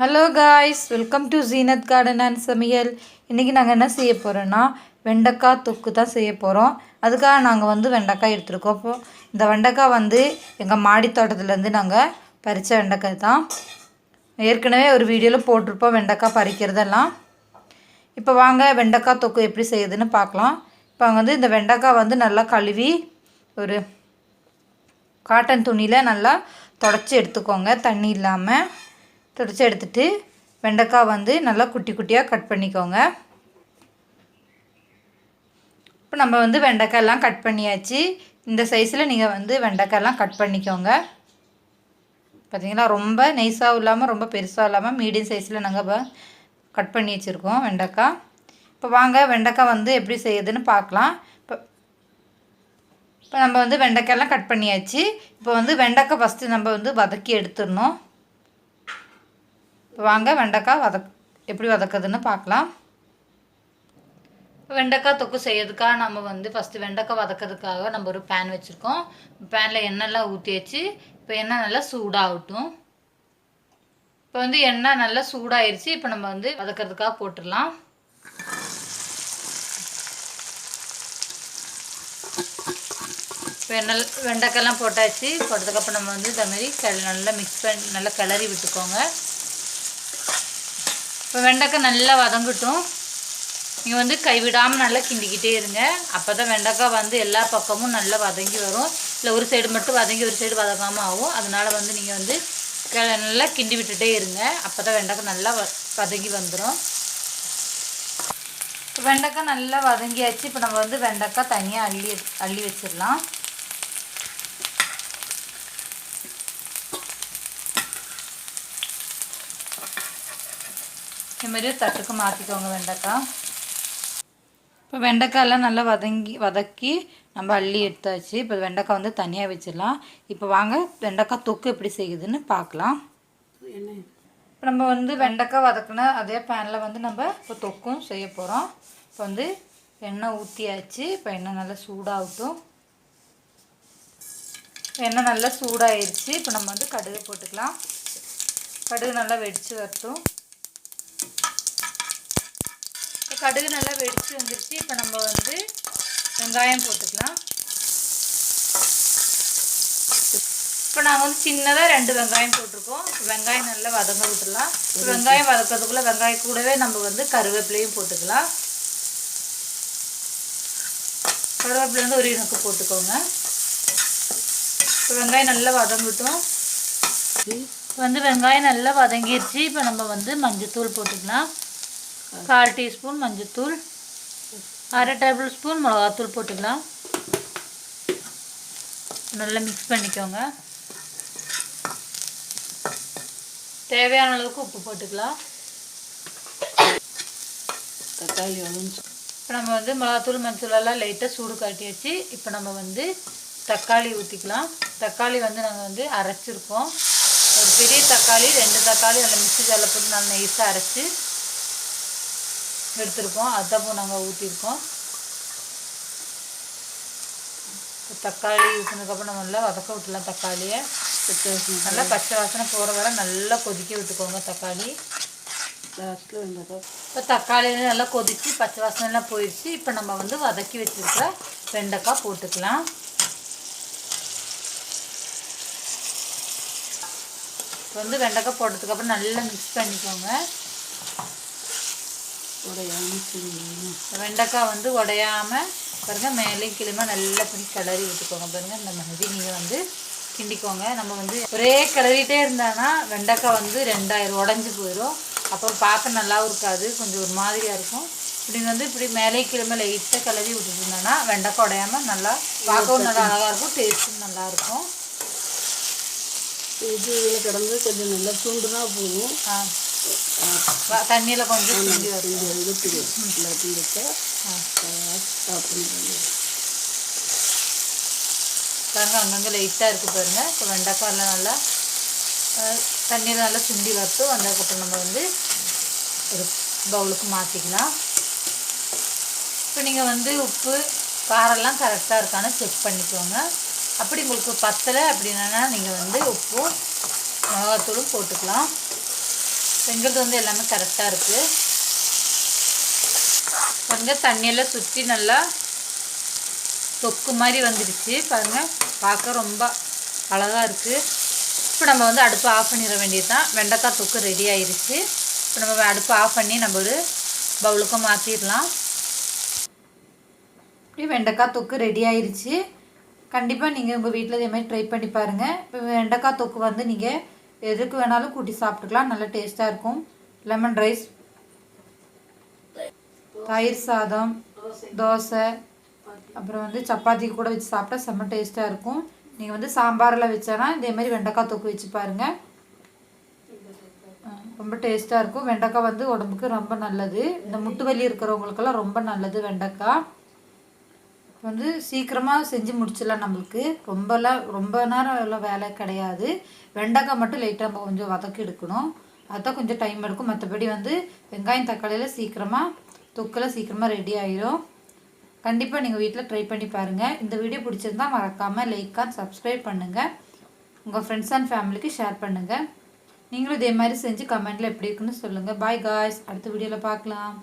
Hello guys welcome to Zeenath garden and சமையல் இன்றைக்கி நாங்கள் என்ன செய்ய போகிறோன்னா வெண்டைக்காய் தொக்கு தான் செய்ய போகிறோம் அதுக்காக நாங்கள் வந்து வெண்டைக்காய் எடுத்துருக்கோம். இப்போது இந்த வெண்டைக்காய் வந்து எங்கள் மாடி தோட்டத்துலேருந்து நாங்கள் பறித்த வெண்டைக்காய் தான். ஏற்கனவே ஒரு வீடியோவில் போட்டிருப்போம் வெண்டைக்காய் பறிக்கிறதெல்லாம். இப்போ வாங்க வெண்டைக்காய் தொக்கு எப்படி செய்யுதுன்னு பார்க்கலாம். இப்போ வந்து இந்த வெண்டைக்காய் வந்து நல்லா கழுவி ஒரு காட்டன் துணியில் நல்லா தொடச்சி எடுத்துக்கோங்க தண்ணி இல்லாமல் துடைச்சி எடுத்துட்டு வெண்டைக்காய் வந்து நல்லா குட்டி குட்டியாக கட் பண்ணிக்கோங்க. இப்போ நம்ம வந்து வெண்டைக்காயெல்லாம் கட் பண்ணியாச்சு. இந்த சைஸில் நீங்கள் வந்து வெண்டைக்காயெல்லாம் கட் பண்ணிக்கோங்க. பார்த்தீங்களா ரொம்ப நைஸாகவும் இல்லாமல் ரொம்ப பெருசாக இல்லாமல் மீடியம் சைஸில் நாங்கள் இப்போ கட் பண்ணி வச்சுருக்கோம் வெண்டைக்காய். இப்போ வாங்க வெண்டைக்காய் வந்து எப்படி செய்யுதுன்னு பார்க்கலாம் இப்போ இப்போ நம்ம வந்து வெண்டைக்காயெல்லாம் கட் பண்ணியாச்சு. இப்போ வந்து வெண்டைக்காய் ஃபஸ்ட்டு நம்ம வந்து வதக்கி எடுத்துடணும். இப்போ வாங்க வெண்டைக்காய் வதக் எப்படி வதக்குதுன்னு பார்க்கலாம். வெண்டைக்காய் தொக்கு செய்யறதுக்காக நம்ம வந்து ஃபஸ்ட்டு வெண்டைக்காய் வதக்கிறதுக்காக நம்ம ஒரு பேன் வச்சுருக்கோம். பேனில் எண்ணெய்லாம் ஊற்றி வச்சு இப்போ எண்ணெய் நல்லா சூடாகட்டும். இப்போ வந்து எண்ணெய் நல்லா சூடாயிருச்சு. இப்போ நம்ம வந்து வதக்கிறதுக்காக போட்டுடலாம். இப்போ எண்ணெய் வெண்டைக்காய்லாம் போட்டாச்சு. போட்டதுக்கப்புறம் நம்ம வந்து இந்த மாதிரி நல்லா மிக்ஸ் பண்ணி நல்லா கிளறி விட்டுக்கோங்க. இப்போ வெண்டைக்காய் நல்லா வதங்கட்டும். நீங்கள் வந்து கைவிடாமல் நல்லா கிண்டிக்கிட்டே இருங்க. அப்போ தான் வெண்டைக்காய் வந்து எல்லா பக்கமும் நல்லா வதங்கி வரும். இல்லை ஒரு சைடு மட்டும் வதங்கி ஒரு சைடு வதங்காமல் ஆகும். அதனால் வந்து நீங்கள் வந்து நல்லா கிண்டி விட்டுட்டே இருங்க. அப்போ தான் வெண்டைக்காய் நல்லா வதங்கி வந்துடும் வெண்டைக்காய் நல்லா வதங்கியாச்சு. இப்போ நம்ம வந்து வெண்டைக்காய் தனியாக அள்ளி அள்ளி வச்சிடலாம். இந்த தட்டுக்கு மாற்றிக்கோங்க வெண்டைக்காய் இப்போ வெண்டைக்காயெல்லாம் நல்லா வதங்கி வதக்கி நம்ம அள்ளி எடுத்தாச்சு இப்போ வெண்டைக்காய் வந்து தனியாக வச்சிடலாம் இப்போ வாங்க வெண்டைக்காய் தொக்கு எப்படி செய்யுதுன்னு பார்க்கலாம் இப்போ நம்ம வந்து வெண்டைக்காய் வதக்குன அதே பேனில் வந்து நம்ம இப்போ தொக்கும் செய்ய போகிறோம் இப்போ வந்து எண்ணெய் ஊற்றியாச்சு இப்போ எண்ணெய் நல்லா சூடாகட்டும் எண்ணெய் நல்லா சூடாயிருச்சு இப்போ நம்ம வந்து கடுகு போட்டுக்கலாம் கடுகு நல்லா வெடித்து வரட்டும் கடுகு நல்லா வெடித்து வந்துருச்சு. இப்போ நம்ம வந்து வெங்காயம் போட்டுக்கலாம். இப்போ நாங்கள் வந்து சின்னதாக ரெண்டு வெங்காயம் போட்டிருக்கோம். வெங்காயம் நல்லா வதங்க விட்டுடலாம். வெங்காயம் வதக்கிறதுக்குள்ளே வெங்காயம் கூடவே நம்ம வந்து கருவேப்பிலையும் போட்டுக்கலாம். கருவேப்பிலை வந்து ஒரு இணக்கு போட்டுக்கோங்க. இப்போ வெங்காயம் நல்லா வதங்கட்டும் வந்து வெங்காயம் நல்லா வதங்கிடுச்சு இப்போ நம்ம வந்து மஞ்சத்தூள் போட்டுக்கலாம். கால் டீஸ்பூன் மஞ்சத்தூள் அரை டேபிள் ஸ்பூன் மிளகாத்தூள் போட்டுக்கலாம். நல்லா மிக்ஸ் பண்ணிக்கோங்க. தேவையான அளவுக்கு உப்பு போட்டுக்கலாம். தக்காளி வளம் இப்போ நம்ம வந்து மிளகாத்தூள் மஞ்சள் எல்லாம் லைட்டாக சூடு காட்டியாச்சு. இப்போ நம்ம வந்து தக்காளி ஊற்றிக்கலாம் தக்காளி வந்து நாங்கள் வந்து அரைச்சிருக்கோம். ஒரு பெரிய தக்காளி ரெண்டு தக்காளி நல்லா மிக்ஸி ஜாரில் போட்டு நல்லா நைஸாக அரைச்சி எடுத்திருக்கோம். அத்தப்பூ நாங்கள் ஊற்றிருக்கோம் தக்காளி ஊற்றினதுக்கப்புறம் நம்ம நல்லா வதக்க விட்டுலாம் தக்காளியை. நல்லா பச்சை வாசனை போகிற வரை நல்லா கொதிக்க விட்டுக்கோங்க தக்காளி. லாஸ்ட்டில் இப்போ தக்காளி நல்லா கொதிச்சு பச்சை வாசனைலாம் போயிடுச்சு இப்போ நம்ம வந்து வதக்கி வச்சுருக்க வெண்டைக்காய் போட்டுக்கலாம். இப்போ வந்து வெண்டைக்காய் போட்டதுக்கப்புறம் நல்லா மிக்ஸ் பண்ணிக்கோங்க. உடையாமல் வெண்டைக்காய் வந்து உடையாமல் பாருங்கள் மேலே கிளம்ப நல்லா பண்ணி கிளறி விட்டுக்கோங்க பாருங்கள் இந்த மாதிரி நீங்கள் வந்து கிண்டிக்கோங்க. நம்ம வந்து ஒரே கிளறிட்டே இருந்தானா வெண்டைக்காய் வந்து ரெண்டாயிரம் உடஞ்சி போயிடும் அப்புறம் பார்க்க நல்லாவும் இருக்காது கொஞ்சம் ஒரு மாதிரியாக இருக்கும். இப்படி வந்து இப்படி மேலே கிளம்ப லைட்டாக கிளறி விட்டுட்டு இருந்தோன்னா வெண்டைக்காய் உடையாமல் நல்லா பார்க்கவும் நல்லா அழகாக இருக்கும் டேஸ்ட்டும் நல்லாயிருக்கும் இது இதில் கிடந்து கொஞ்சம் நல்லா சுண்டுனா போதும். தண்ணியில் கொஞ்சம் இந்த இழுத்துடு எல்லாத்தையும் வச்சா பாருங்க அங்கங்கே லைட்டாக இருக்குது பாருங்க. இப்போ வெண்டைக்காயெல்லாம் நல்லா தண்ணியில் நல்லா சுண்டி வரட்டும் வந்ததுக்கப்புறம் நம்ம வந்து ஒரு பவுலுக்கு மாற்றிக்கலாம் இப்போ நீங்கள் வந்து உப்பு காரெல்லாம் கரெக்டாக இருக்கான்னு செக் பண்ணிக்கோங்க. அப்படி உங்களுக்கு பத்தலை அப்படின்னா நீங்கள் வந்து உப்பும் மிளகாத்தூளும் போட்டுக்கலாம். செஞ்சது வந்து எல்லாமே கரெக்டாக இருக்குது பாருங்க தண்ணியெல்லாம் சுற்றி நல்லா தொக்கு மாதிரி வந்துடுச்சு பாருங்க பார்க்க ரொம்ப அழகாக இருக்குது இப்போ நம்ம வந்து அடுப்பை ஆஃப் பண்ணிட வேண்டியது தான் வெண்டைக்காய் தொக்கு ரெடி ஆயிடுச்சு இப்போ நம்ம அடுப்பை ஆஃப் பண்ணி நம்ம ஒரு பவுலுக்கு மாற்றிடலாம் இப்படி வெண்டைக்காய் தொக்கு ரெடி ஆயிடுச்சு கண்டிப்பாக நீங்கள் உங்கள் வீட்டில் இதே மாதிரி ட்ரை பண்ணி பாருங்கள் இப்போ வெண்டைக்காய் தொக்கு வந்து நீங்கள் எதுக்கு வேணாலும் கூட்டி சாப்பிட்டுக்கலாம். நல்லா டேஸ்ட்டாக இருக்கும். லெமன் ரைஸ் தயிர் சாதம் தோசை அப்புறம் வந்து சப்பாத்தி கூட வச்சு சாப்பிட்டா செம்ம டேஸ்ட்டாக இருக்கும். நீங்கள் வந்து சாம்பாரில் வச்சேன்னா இதேமாரி வெண்டைக்காய் தொக்கு வச்சு பாருங்கள் ரொம்ப டேஸ்ட்டாக இருக்கும். வெண்டைக்காய் வந்து உடம்புக்கு ரொம்ப நல்லது. இந்த முட்டு வலி இருக்கிறவங்களுக்கெல்லாம் ரொம்ப நல்லது வெண்டைக்காய். வந்து சீக்கிரமாக செஞ்சு முடிச்சிடலாம் நம்மளுக்கு. ரொம்பலாம் ரொம்ப நேரம் எல்லாம் வேலை கிடையாது. வெண்டைக்காய் மட்டும் லைட்டாக நம்ம கொஞ்சம் வதக்கி எடுக்கணும். அதுதான் கொஞ்சம் டைம் எடுக்கும். மற்றபடி வந்து வெங்காயம் தக்காளியில் சீக்கிரமாக தொக்கில் சீக்கிரமாக ரெடி ஆயிரும். கண்டிப்பாக நீங்கள் வீட்டில் ட்ரை பண்ணி பாருங்கள் இந்த வீடியோ பிடிச்சிருந்தா மறக்காமல் லைக் அண்ட் சப்ஸ்கிரைப் பண்ணுங்கள் உங்கள் ஃப்ரெண்ட்ஸ் அண்ட் ஃபேமிலிக்கு ஷேர் பண்ணுங்கள் நீங்களும் இதே மாதிரி செஞ்சு கமெண்ட்டில் எப்படி இருக்குன்னு சொல்லுங்கள் பாய் காய்ஸ் அடுத்த வீடியோவில் பார்க்கலாம்.